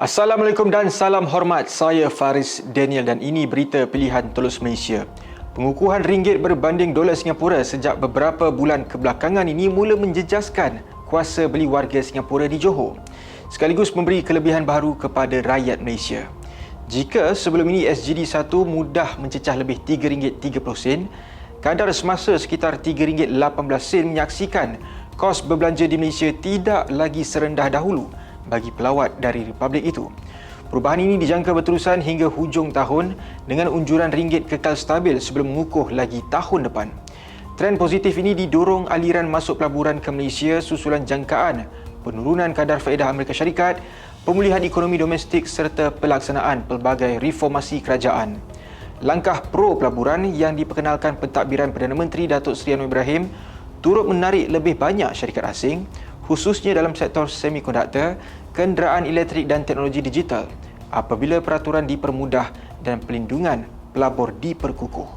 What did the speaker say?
Assalamualaikum dan salam hormat. Saya Faris Daniel dan ini berita pilihan Telus Malaysia. Pengukuhan ringgit berbanding dolar Singapura sejak beberapa bulan kebelakangan ini mula menjejaskan kuasa beli warga Singapura di Johor. Sekaligus memberi kelebihan baru kepada rakyat Malaysia. Jika sebelum ini SGD 1 mudah mencecah lebih RM3.30, kadar semasa sekitar RM3.18 menyaksikan kos berbelanja di Malaysia tidak lagi serendah dahulu bagi pelawat dari republik itu. Perubahan ini dijangka berterusan hingga hujung tahun dengan unjuran ringgit kekal stabil sebelum mengukuh lagi tahun depan. Trend positif ini didorong aliran masuk pelaburan ke Malaysia susulan jangkaan penurunan kadar faedah Amerika Syarikat, pemulihan ekonomi domestik serta pelaksanaan pelbagai reformasi kerajaan. Langkah pro pelaburan yang diperkenalkan pentadbiran Perdana Menteri Datuk Seri Anwar Ibrahim turut menarik lebih banyak syarikat asing khususnya dalam sektor semikonduktor, kenderaan elektrik dan teknologi digital apabila peraturan dipermudah dan pelindungan pelabur diperkukuh.